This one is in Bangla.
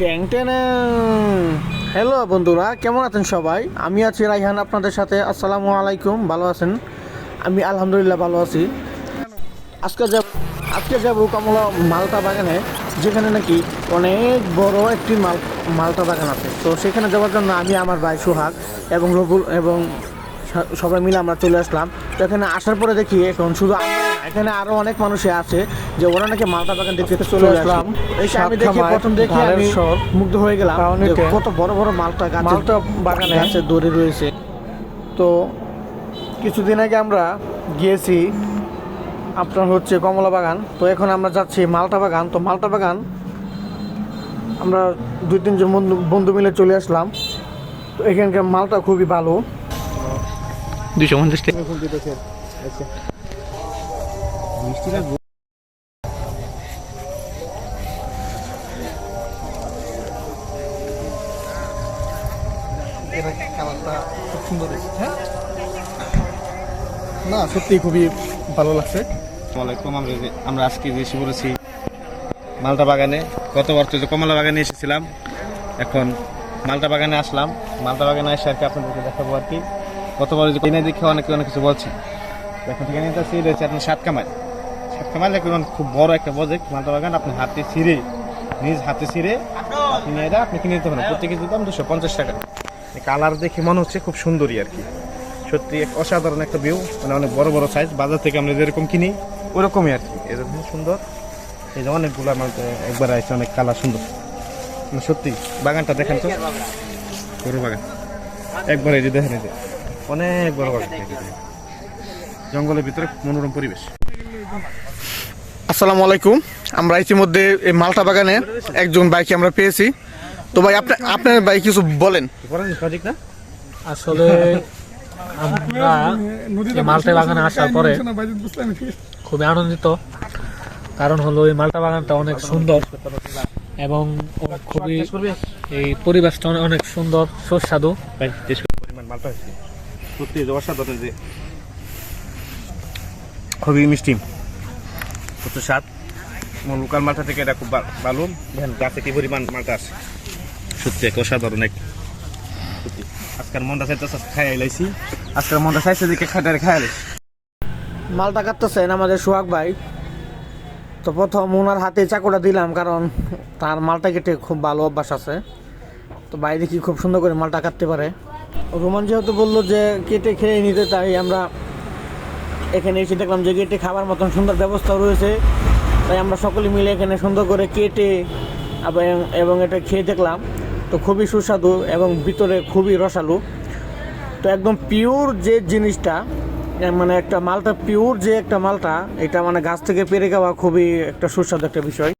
ট্যাং টেনে হ্যালো বন্ধুরা, কেমন আছেন সবাই? আমি আছি রাইহান আপনাদের সাথে। আসসালামু আলাইকুম, ভালো আছেন? আমি আলহামদুলিল্লাহ ভালো আছি। আজকে যাব আজকে যাব কমলা মালটা বাগানে, যেখানে নাকি অনেক বড় একটি মাল, মালটা বাগান আছে। তো সেখানে যাওয়ার জন্য আমি, আমার ভাই সোহাগ এবং রবুল এবং সবাই মিলে আমরা চলে আসলাম। তো এখানে আসার পরে দেখি এখন শুধু এখানে আরও অনেক মানুষই আছে যে ওরা নাকি মালটা বাগান দেখতে চলে আসলাম। এসে আমি দেখি প্রথম দেখে আমি মুগ্ধ হয়ে গেলাম কত বড় বড় মালটা গাছ মালটা বাগানে। আছে দড়ি রয়েছে। তো কিছুদিন আগে আমরা গিয়েছি আপনার হচ্ছে কমলা বাগান। তো এখন আমরা যাচ্ছি মালটা বাগান। তো মালটা বাগান আমরা দুই তিনজন বন্ধু বন্ধু মিলে চলে আসলাম। তো এখানকার মালটা খুবই ভালো। দুইশো পঞ্চাশ টাকা। খুব সুন্দর হ্যাঁ? না সত্যি খুবই ভালো লাগছে। আমরা আমরা আজকে যে এসে পড়েছি মালটা বাগানে গত বছর যে কমলা বাগানে এসেছিলাম এখন মালটা বাগানে আসলাম। মালটা বাগানে এসে আর কি আপনাদেরকে দেখাবো আর কি। গতবার যে কিনে দেখে অনেকে অনেক কিছু বলছে। এখন থেকে নিতে আসছি, রয়েছে আপনার সাত কামাল। সাত এখন খুব বড় একটা প্রজেক্ট মালটা বাগান আপনি হাতে ছিঁড়ে, নিজ হাতে ছিঁড়ে আপনি এটা আপনি কিনে নিতে পারেন। প্রত্যেক দাম দুশো পঞ্চাশ টাকা। কালার দেখে মনে হচ্ছে খুব সুন্দরই আর কি। সত্যি এক অসাধারণ একটা ভিউ মানে অনেক বড় বড় সাইজ বাজার থেকে আমরা যেরকম কিনি, ওরকমই আর কি। এরকম সুন্দর। এই যে অনেকগুলো আমার একবার আছে অনেক কালার সুন্দর। মানে সত্যি, বাগানটা দেখেন তো। বড় বাগান। একবার এই যে দেখেন এই যে। অনেক বড়। জঙ্গলের ভিতরে মনোরম পরিবেশ। আসসালামু আলাইকুম। আমরা ইতিমধ্যে এই মালটা বাগানে একজন বাইকে আমরা পেয়েছি। তো ভাই আপনি আপনার ভাই কিছু বলেন। প্রজেক্ট না? আসলে আমরা এই মালটা বাগানে আসার পরে খুবই আনন্দিত। কারণ হলো এই মালটা বাগানটা অনেক সুন্দর এবং খুবই এই পরিবেশটা অনেক- অনেক সুন্দর সুস্বাদু। সত্যি অসাধারণ যে খুবই মিষ্টি। কত স্বাদ। লোকাল মালটা থেকে এটা খুব ভালো। গাছে কি পরিমাণ মালটা আছে সত্যি, এক অসাধারণ এক সত্যি। আজকাল মনটা চাইতে খাই আইলাইছি আজকাল মনটা চাইছে দিকে খাটারে খাই আইলাইছি মালটা কাটতেছেন আমাদের সোহাগ ভাই। তো প্রথম ওনার হাতে চাকুটা দিলাম, কারণ তার মালটা কেটে খুব ভালো অভ্যাস আছে। তো বাইরে কি খুব সুন্দর করে মালটা কাটতে পারে। রোমান যেহেতু বলল যে কেটে খেয়ে নিতে, তাই আমরা এখানে এসে দেখলাম যে কেটে খাবার মতন সুন্দর ব্যবস্থা রয়েছে। তাই আমরা সকলে মিলে এখানে সুন্দর করে কেটে এবং এটা খেয়ে দেখলাম। তো খুবই সুস্বাদু এবং ভিতরে খুবই রসালো। তো একদম পিওর যে জিনিসটা মানে একটা মালটা পিওর যে একটা মালটা, এটা মানে গাছ থেকে পেরে খাওয়া খুবই একটা সুস্বাদু একটা বিষয়।